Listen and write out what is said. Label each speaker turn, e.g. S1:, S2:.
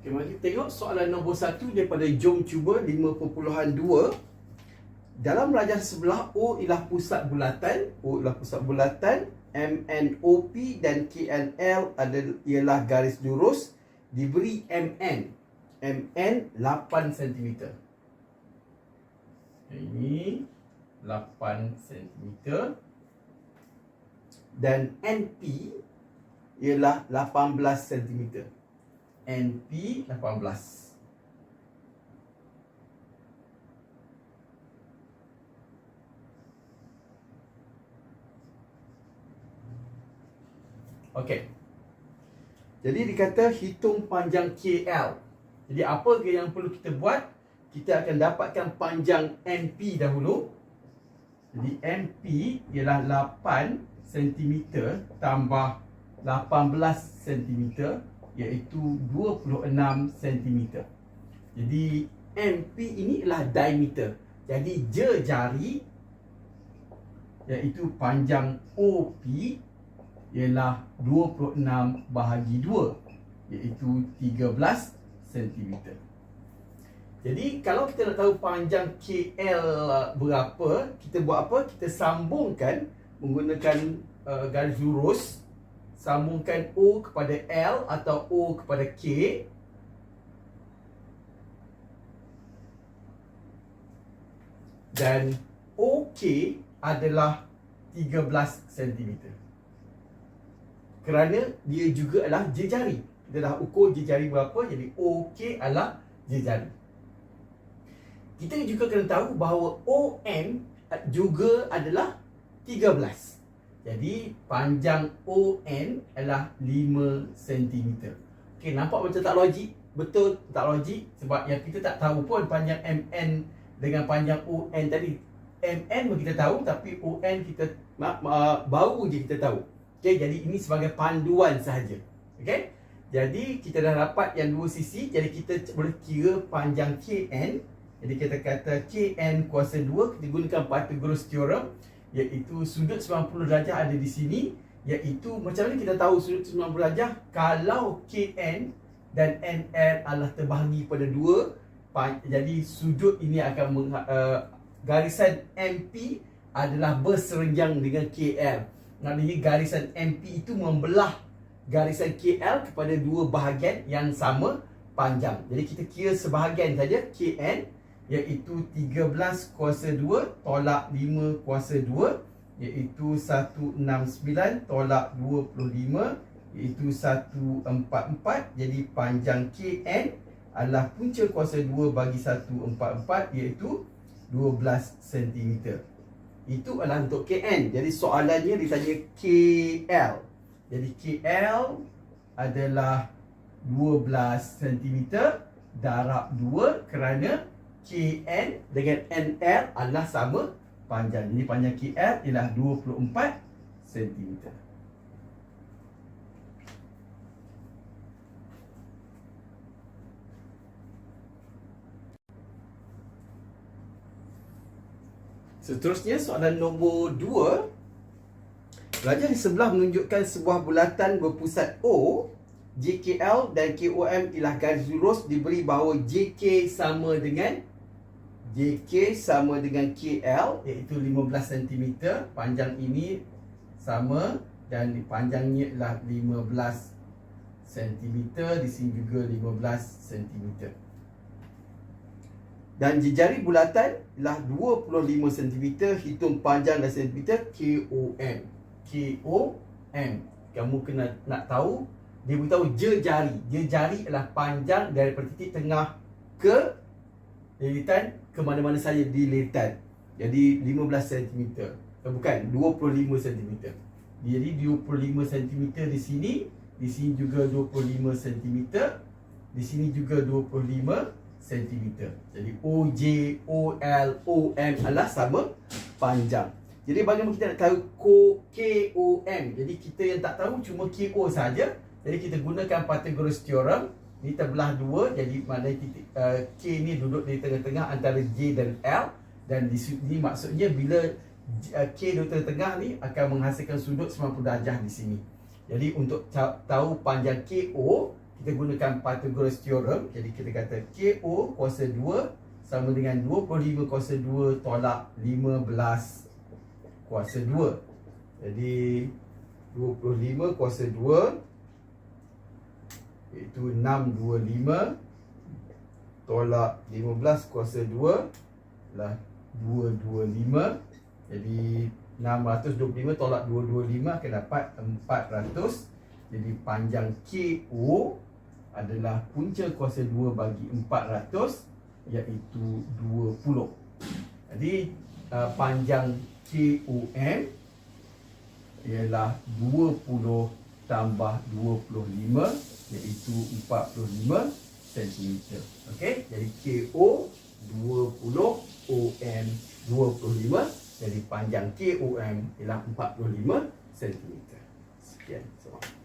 S1: Okay, mari kita tengok soalan nombor satu daripada Jom Cuba 5.2 Dalam rajah sebelah O ialah pusat bulatan. O ialah pusat bulatan. MNOP dan adalah ialah garis lurus Diberi MN MN 8 cm Ini 8 cm Dan NP ialah 18 cm NP 18 Okey. Jadi dikata hitung panjang KL. Jadi apa yang perlu kita buat? Kita akan dapatkan panjang NP dahulu. Jadi NP ialah 8 cm tambah 18 cm iaitu 26 cm. Jadi MP ini adalah diameter. Jadi jari iaitu panjang OP ialah 26 bahagi 2 iaitu 13 cm. Jadi kalau kita nak tahu panjang KL berapa, kita buat apa? Kita sambungkan menggunakan uh, garis lurus sambungkan O kepada L atau O kepada K. Dan OK adalah 13 cm kerana dia juga adalah jejari. Kita dah ukur jejari berapa jadi OK adalah jejari. Kita juga kena tahu bahawa OM juga adalah 13 jadi panjang ON adalah 5 cm. Okey, nampak macam tak logik? Betul tak logik? Sebab yang kita tak tahu pun panjang MN dengan panjang ON tadi. MN pun kita tahu tapi ON kita uh, baru je kita tahu. Okey, jadi ini sebagai panduan sahaja. Okey? Jadi kita dah dapat yang dua sisi, jadi kita boleh kira panjang KN. Jadi kita kata KN kuasa 2 kita gunakan Pythagoras theorem iaitu sudut 90 darjah ada di sini. Iaitu macam mana kita tahu sudut 90 darjah? Kalau KN dan NR adalah terbahagi pada dua jadi sudut ini akan uh, garisan MP adalah berserenjang dengan KL maknanya garisan MP itu membelah garisan KL kepada dua bahagian yang sama panjang. Jadi kita kira sebahagian saja KN iaitu 13 kuasa 2 tolak 5 kuasa 2 iaitu 169 tolak 25 iaitu 144 jadi panjang KN adalah punca kuasa 2 bagi 144 iaitu 12 cm itu adalah untuk KN jadi soalannya ditanya KL jadi KL adalah 12 cm darab 2 kerana KN dengan NL adalah sama panjang. Jadi panjang KL ialah 24 cm. Seterusnya soalan nombor 2 Raja di sebelah menunjukkan sebuah bulatan berpusat O JKL dan KOM ialah garis lurus diberi bahawa JK sama dengan JK sama dengan KL iaitu 15 cm panjang ini sama dan panjangnya adalah 15 cm di sini juga 15 cm dan jejari bulatan ialah 25 cm hitung panjang dan cm KOM KOM kamu kena nak tahu dia beritahu jejari. Jejari adalah panjang daripada titik tengah ke lilitan ke mana-mana saja di lilitan. Jadi 15 cm. Eh, bukan 25 cm. Jadi 25 cm di sini, di sini juga 25 cm, di sini juga 25 cm. Jadi OJ, OL, OM adalah sama panjang. Jadi bagaimana kita nak tahu KOM? Jadi kita yang tak tahu cuma KO saja. Jadi kita gunakan Pythagoras theorem ni terbelah dua jadi mana titik uh, K ni duduk di tengah-tengah antara J dan L dan di sini maksudnya bila uh, K duduk tengah-tengah ni akan menghasilkan sudut 90 darjah di sini. Jadi untuk tahu panjang KO kita gunakan Pythagoras theorem. Jadi kita kata KO kuasa 2 sama dengan 25 kuasa 2 tolak 15 kuasa 2. Jadi 25 kuasa 2 iaitu 625 tolak 15 kuasa 2 lah 225 jadi 625 tolak 225 akan dapat 400 jadi panjang KO adalah punca kuasa 2 bagi 400 iaitu 20 jadi uh, panjang KOM ialah 20 tambah 25 iaitu 45 cm. Okey, jadi KO 20 OM 25 jadi panjang KOM ialah 45 cm. Sekian semua.